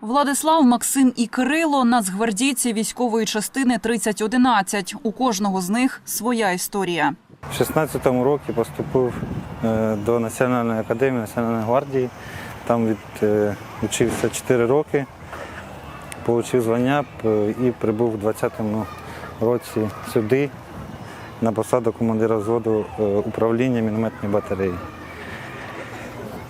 Владислав, Максим і Кирило нацгвардійці військової частини 3011. У кожного з них своя історія. В 16-му році поступив е, до Національної академії Національної гвардії. Там від, е, вчився 4 роки, отримав звання і прибув у 20-му році сюди на посаду командира взводу е, управління мінометної батареї.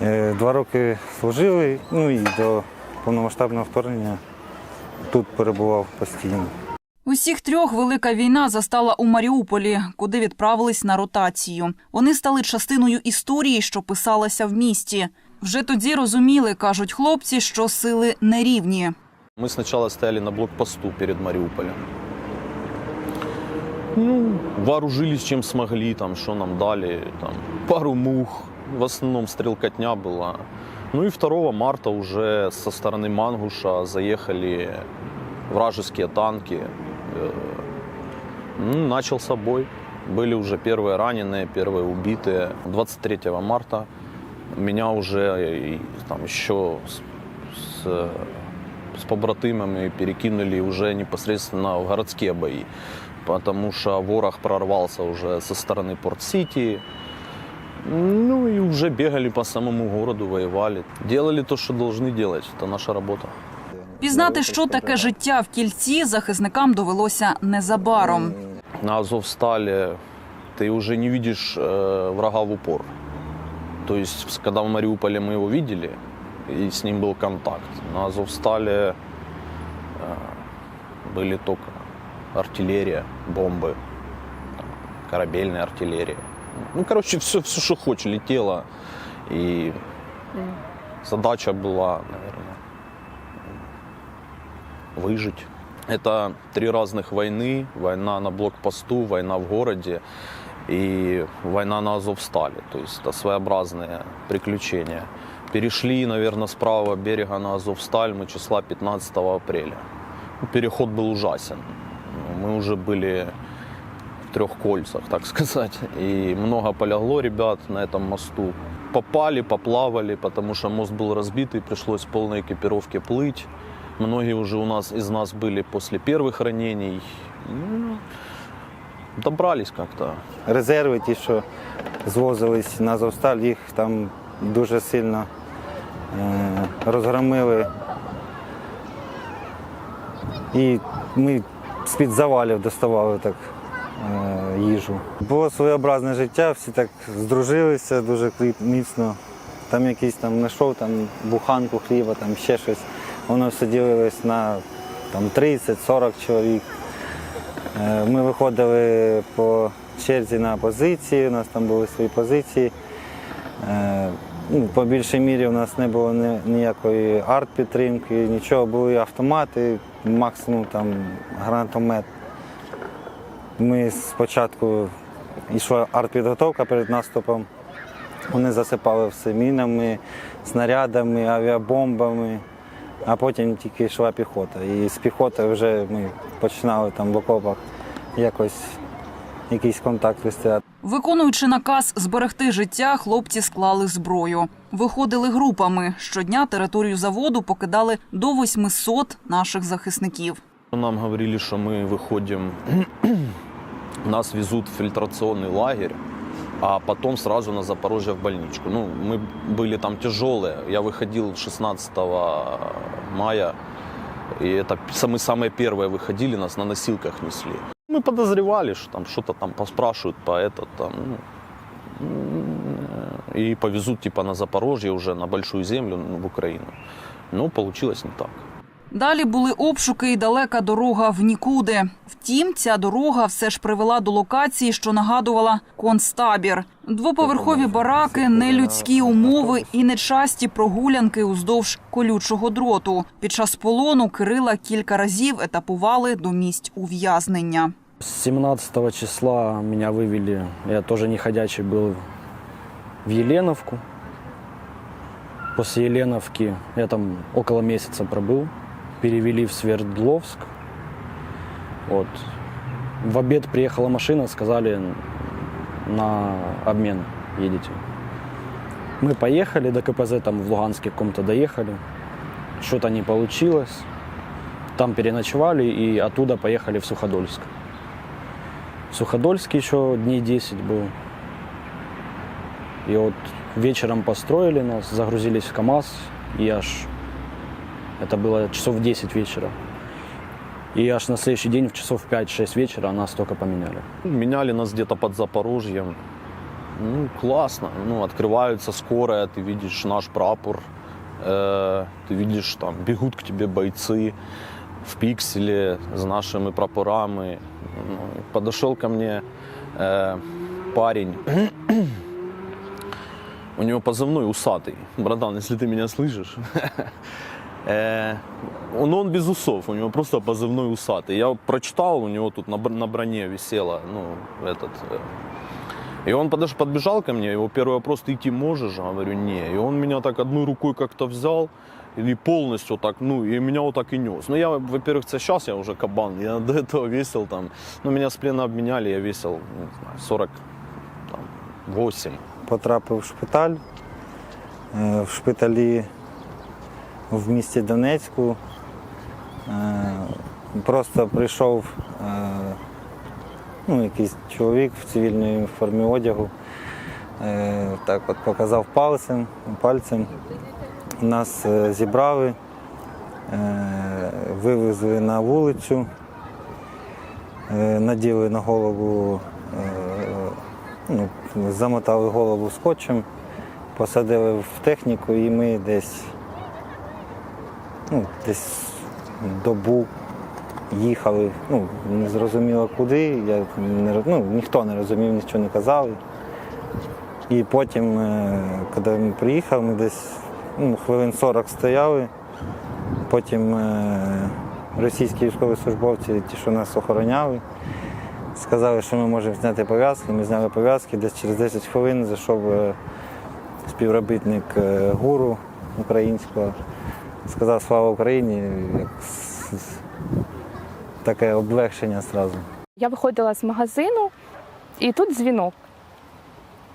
Е, Два роки служили, ну і до повномасштабного вторгнення тут перебував постійно. Усіх трьох велика війна застала у Маріуполі, куди відправились на ротацію. Вони стали частиною історії, що писалася в місті. Вже тоді розуміли, кажуть хлопці, що сили нерівні. Мы сначала стояли на блокпосту перед Мариуполем. Ну, вооружились чем смогли, там, что нам дали, там, пару мух, в основном стрелкотня была. Ну и 2 марта уже со стороны Мангуша заехали вражеские танки. Э, ну, начался бой. Были уже первые раненые, первые убитые. 23 марта меня уже и, там еще с, с с побратимами перекинули уже непосредственно в городские бои, потому что ворог прорвался уже со стороны Порт-Сити, ну и уже бегали по самому городу, воевали. Делали то, что должны делать, это наша работа. Пізнати, що таке життя в кільці, захисникам довелося незабаром. На Азовстале ты уже не видишь э, врага в упор. То есть, с- когда в Мариуполе мы его видели, и с ним был контакт, на Азовстале э, были только артиллерия, бомбы, там, корабельная артиллерия. Ну, короче, все, все, что хочешь, летело. И задача была, наверное, выжить. Это три разных войны. Война на блокпосту, война в городе и война на Азовстале. То есть это своеобразные приключения. Перешли, наверное, с правого берега на Азовсталь мы числа 15 апреля. Ну, Переход был ужасен. Мы уже были трех кольцах, так сказать. И много полягло ребят на этом мосту. Попали, поплавали, потому что мост был разбитый, пришлось в полной экипировке плыть. Многие уже у нас из нас были после первых ранений. Ну, Добрались как-то. резерви, ті, що звозились на Азовсталь, їх там дуже сильно е, розгромили. І ми з-під завалів доставали так е, їжу. Було своєобразне життя, всі так здружилися дуже міцно. Там якийсь там знайшов там буханку хліба, там ще щось. Воно все ділилось на там, 30-40 чоловік. Е, Ми виходили по черзі на позиції, у нас там були свої позиції. Е, ну, По більшій мірі у нас не було ніякої арт-підтримки, нічого, були автомати, максимум там гранатомет. Ми спочатку йшла арт-підготовка перед наступом. Вони засипали все мінами, снарядами, авіабомбами, а потім тільки йшла піхота. І з піхоти вже ми починали там в окопах якось якийсь контакт вести. Виконуючи наказ зберегти життя, хлопці склали зброю. Виходили групами. Щодня територію заводу покидали до 800 наших захисників. Нам говорили, что мы выходим, нас везут в фильтрационный лагерь, а потом сразу на Запорожье в больничку. Ну, мы были там тяжелые. Я выходил 16 мая, и это мы самые первые выходили, нас на носилках несли. Мы подозревали, что там что-то там поспрашивают по это там. ну, и повезут типа на Запорожье уже на большую землю ну, в Украину. Но получилось не так. Далі були обшуки і далека дорога в нікуди. Втім, ця дорога все ж привела до локації, що нагадувала концтабір. Двоповерхові бараки, нелюдські умови і нечасті прогулянки уздовж колючого дроту. Під час полону Кирила кілька разів етапували до місць ув'язнення. С 17 числа меня вывели, я тоже не ходячий был, в Еленовку. После Еленовки я там около месяца пробыл. Перевели в Свердловск. Вот. В обед приехала машина, сказали, на обмен едете. Мы поехали до КПЗ, там в Луганске каком-то доехали. что-то не получилось. Там переночевали и оттуда поехали в Суходольск. В Суходольске еще дней 10 был. И вот вечером построили нас, загрузились в КАМАЗ, и аж это было часов 10 вечера. И аж на следующий день в часов 5-6 вечера нас только поменяли. Меняли нас где-то под Запорожьем. Ну, классно. Ну, открывается скорая, ты видишь наш прапор, э, ты видишь, там, бегут к тебе бойцы в пикселе с нашими прапорами. Ну, подошел ко мне э, парень, у него позывной усатый. Братан, если ты меня слышишь. Э, Он, он без усов, у него просто позывной усатый. Я прочитал, у него тут на, на броне висело, ну, этот... э. И он подош, подбежал ко мне, его первый вопрос, ты идти можешь? Я говорю, не. И он меня так одной рукой как-то взял, или полностью так, ну, и меня вот так и нес. Ну, я, во-первых, сейчас я уже кабан, я до этого весил там, ну, меня с плена обменяли, я весил, не знаю, 40, там, 8. Потрапив в шпиталь. Е, В шпиталі в місті Донецьку. Е, Просто прийшов е, ну, якийсь чоловік в цивільній формі одягу. Е, Так от показав пальцем, пальцем. Нас зібрали, вивезли на вулицю, наділи на голову, ну, замотали голову скотчем, посадили в техніку і ми десь, ну, десь добу їхали. Ну, не зрозуміло куди. Я не, ну, ніхто не розумів, нічого не казали. І потім, е, коли ми приїхали, ми десь ну, хвилин 40 стояли. Потім е, російські військовослужбовці, ті, що нас охороняли, сказали, що ми можемо зняти пов'язки. Ми зняли пов'язки. Десь через 10 хвилин зайшов е, співробітник гуру українського, сказав слава Україні, як таке облегшення одразу. Я виходила з магазину, і тут дзвінок.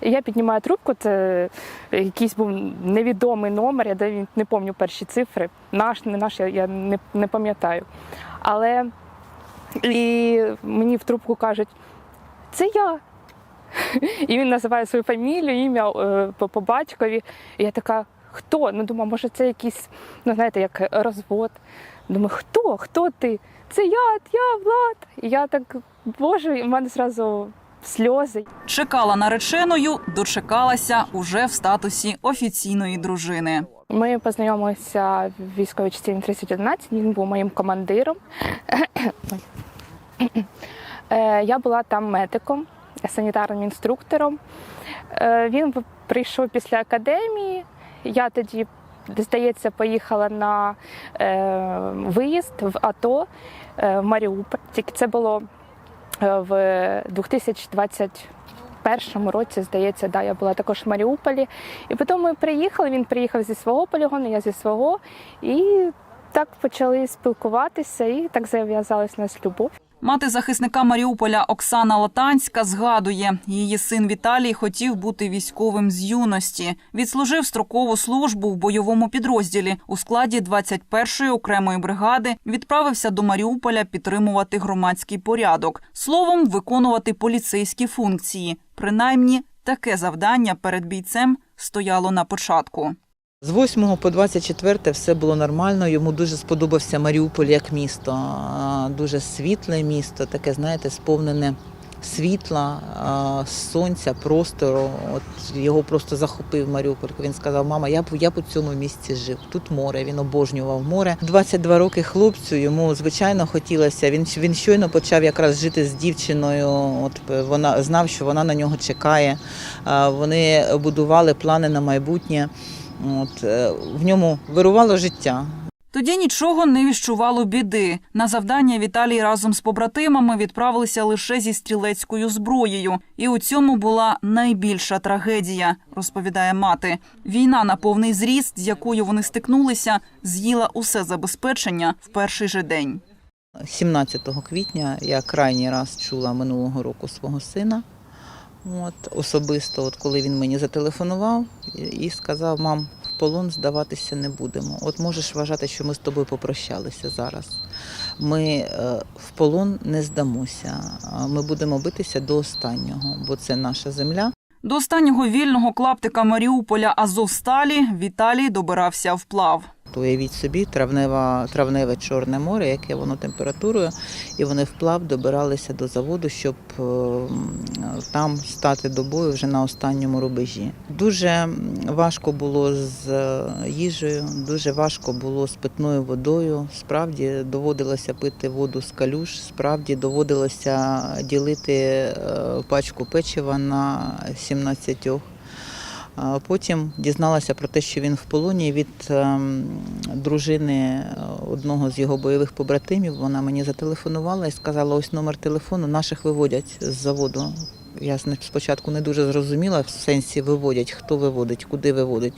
Я піднімаю трубку, це якийсь був невідомий номер, я не пам'ятаю перші цифри. Наш, не наш, я, я не, не пам'ятаю. Але і мені в трубку кажуть, це я. І він називає свою фамілію, ім'я е, по, по батькові. І я така, хто? Ну, думаю, може, це якийсь, ну знаєте, як розвод. Думаю, хто? Хто ти? Це я, я, Влад. І я так, боже, і в мене зразу сльози. Чекала нареченою, дочекалася уже в статусі офіційної дружини. Ми познайомилися в військовій частині 3011, він був моїм командиром. Е, Я була там медиком, санітарним інструктором. Е, Він прийшов після академії. Я тоді, здається, поїхала на е, виїзд в АТО е, в Маріуполь. Тільки це було е, в 2021 році, здається, да, я була також в Маріуполі. І потім ми приїхали, він приїхав зі свого полігону, я зі свого. І так почали спілкуватися, і так зав'язалась у нас любов. Мати захисника Маріуполя Оксана Латанська згадує, її син Віталій хотів бути військовим з юності. Відслужив строкову службу в бойовому підрозділі у складі 21-ї окремої бригади. Відправився до Маріуполя підтримувати громадський порядок, словом, виконувати поліцейські функції. Принаймні, таке завдання перед бійцем стояло на початку. З 8 по 24 все було нормально. Йому дуже сподобався Маріуполь як місто. Дуже світле місто, таке, знаєте, сповнене світла, сонця, простору. От його просто захопив Маріуполь. Він сказав: Мама, я б я б у цьому місці жив. Тут море. Він обожнював море. 22 роки хлопцю. Йому звичайно хотілося. Він він щойно почав якраз жити з дівчиною. От вона знав, що вона на нього чекає. Вони будували плани на майбутнє. От, е, в ньому вирувало життя. Тоді нічого не віщувало біди. На завдання Віталій разом з побратимами відправилися лише зі стрілецькою зброєю. І у цьому була найбільша трагедія, розповідає мати. Війна на повний зріст, з якою вони стикнулися, з'їла усе забезпечення в перший же день. 17 квітня я крайній раз чула минулого року свого сина. От, особисто, от коли він мені зателефонував і- сказав, мам, в полон здаватися не будемо. От можеш вважати, що ми з тобою попрощалися зараз. Ми е, в полон не здамося. Ми будемо битися до останнього, бо це наша земля. До останнього вільного клаптика Маріуполя Азовсталі Віталій добирався вплав. Уявіть собі травнева, травневе Чорне море, яке воно температурою, і вони вплав добиралися до заводу, щоб е, там стати до бою вже на останньому рубежі. Дуже важко було з е, їжею, дуже важко було з питною водою. Справді доводилося пити воду з калюш, справді доводилося ділити е, пачку печива на 17 а Потім дізналася про те, що він в полоні від ем, дружини е, одного з його бойових побратимів. Вона мені зателефонувала і сказала: ось номер телефону наших виводять з заводу. Я спочатку не дуже зрозуміла в сенсі виводять, хто виводить, куди виводить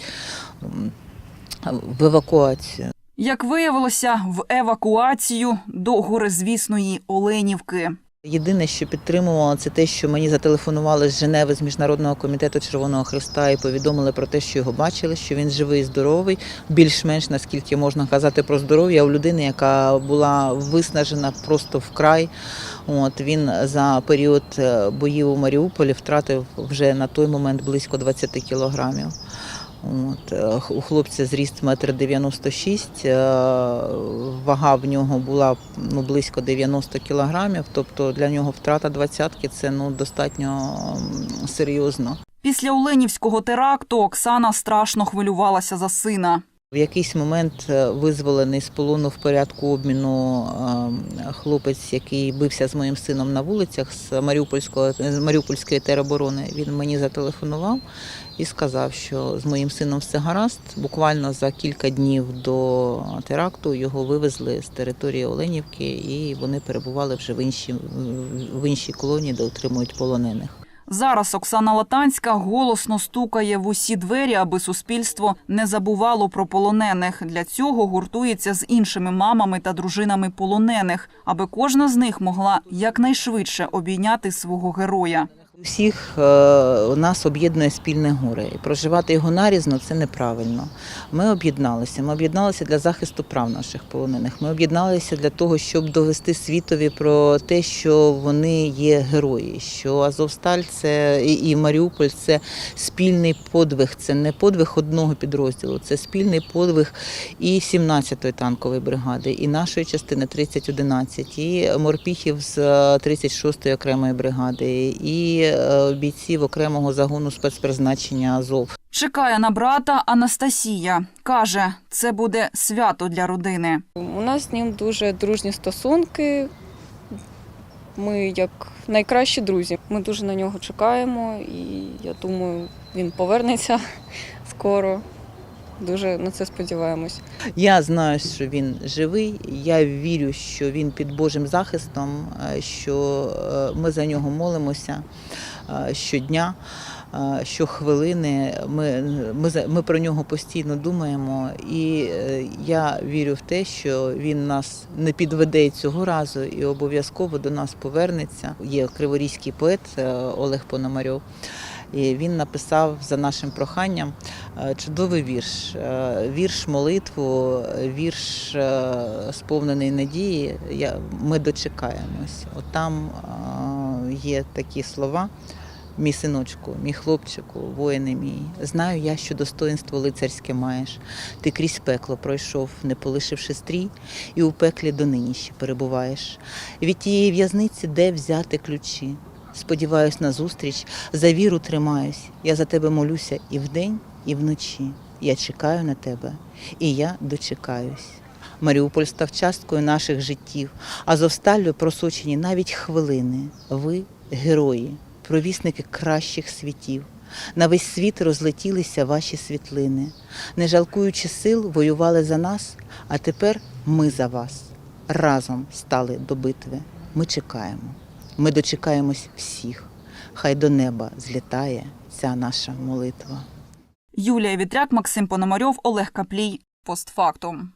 в евакуацію. Як виявилося, в евакуацію до горизвісної Оленівки. Єдине, що підтримувало, це те, що мені зателефонували з Женеви з міжнародного комітету Червоного Христа і повідомили про те, що його бачили, що він живий, і здоровий, більш-менш наскільки можна казати про здоров'я у людини, яка була виснажена просто вкрай. От він за період е, боїв у Маріуполі втратив вже на той момент близько 20 кілограмів. От, е, у хлопця зріст метр дев'яносто шість, е, вага в нього була ну, близько 90 кілограмів, тобто для нього втрата двадцятки це ну, достатньо серйозно. Після Оленівського теракту Оксана страшно хвилювалася за сина. В якийсь момент е, визволений з полону в порядку обміну е, хлопець, який бився з моїм сином на вулицях з Маріупольського з Маріупольської тероборони. Він мені зателефонував і сказав, що з моїм сином все гаразд. Буквально за кілька днів до теракту його вивезли з території Оленівки, і вони перебували вже в іншій в іншій колонії, де утримують полонених. Зараз Оксана Латанська голосно стукає в усі двері, аби суспільство не забувало про полонених. Для цього гуртується з іншими мамами та дружинами полонених, аби кожна з них могла якнайшвидше обійняти свого героя. Усіх е, нас об'єднує спільне горе. І проживати його нарізно це неправильно. Ми об'єдналися. Ми об'єдналися для захисту прав наших полонених. Ми об'єдналися для того, щоб довести світові про те, що вони є герої. Що Азовсталь це і, Маріуполь це спільний подвиг. Це не подвиг одного підрозділу, це спільний подвиг і 17-ї танкової бригади, і нашої частини 3011, і морпіхів з е, 36-ї окремої бригади, і е, бійців окремого загону спецпризначення Азов. Чекає на брата Анастасія. Каже, це буде свято для родини. У нас з ним дуже дружні стосунки. Ми як найкращі друзі. Ми дуже на нього чекаємо, і я думаю, він повернеться скоро. Дуже на це сподіваємось. Я знаю, що він живий. Я вірю, що він під Божим захистом, е, що е, ми за нього молимося е, щодня. Щохвилини ми, ми, ми про нього постійно думаємо, і я вірю в те, що він нас не підведе цього разу і обов'язково до нас повернеться. Є криворізький поет Олег Пономарьов. І він написав за нашим проханням е, чудовий вірш. Е, Вірш молитву, вірш е, сповнений надії. Ми дочекаємось. От там є такі слова. Мій синочку, мій хлопчику, воїне мій, знаю я, що достоинство лицарське маєш. Ти крізь пекло пройшов, не полишивши стрій, і у пеклі донині ще перебуваєш. Від тієї в'язниці де взяти ключі. Сподіваюсь на зустріч, за віру тримаюсь. Я за тебе молюся і вдень, і вночі. Я чекаю на тебе, і я дочекаюсь. Маріуполь став часткою наших життів, а зовсталлю просочені навіть хвилини. Ви герої, провісники кращих світів. На весь світ розлетілися ваші світлини. Не жалкуючи сил, воювали за нас, а тепер ми за вас. Разом стали до битви. Ми чекаємо. Ми дочекаємось всіх. Хай до неба злітає ця наша молитва. Юлія Вітряк, Максим Пономарьов, Олег Каплій. Постфактум.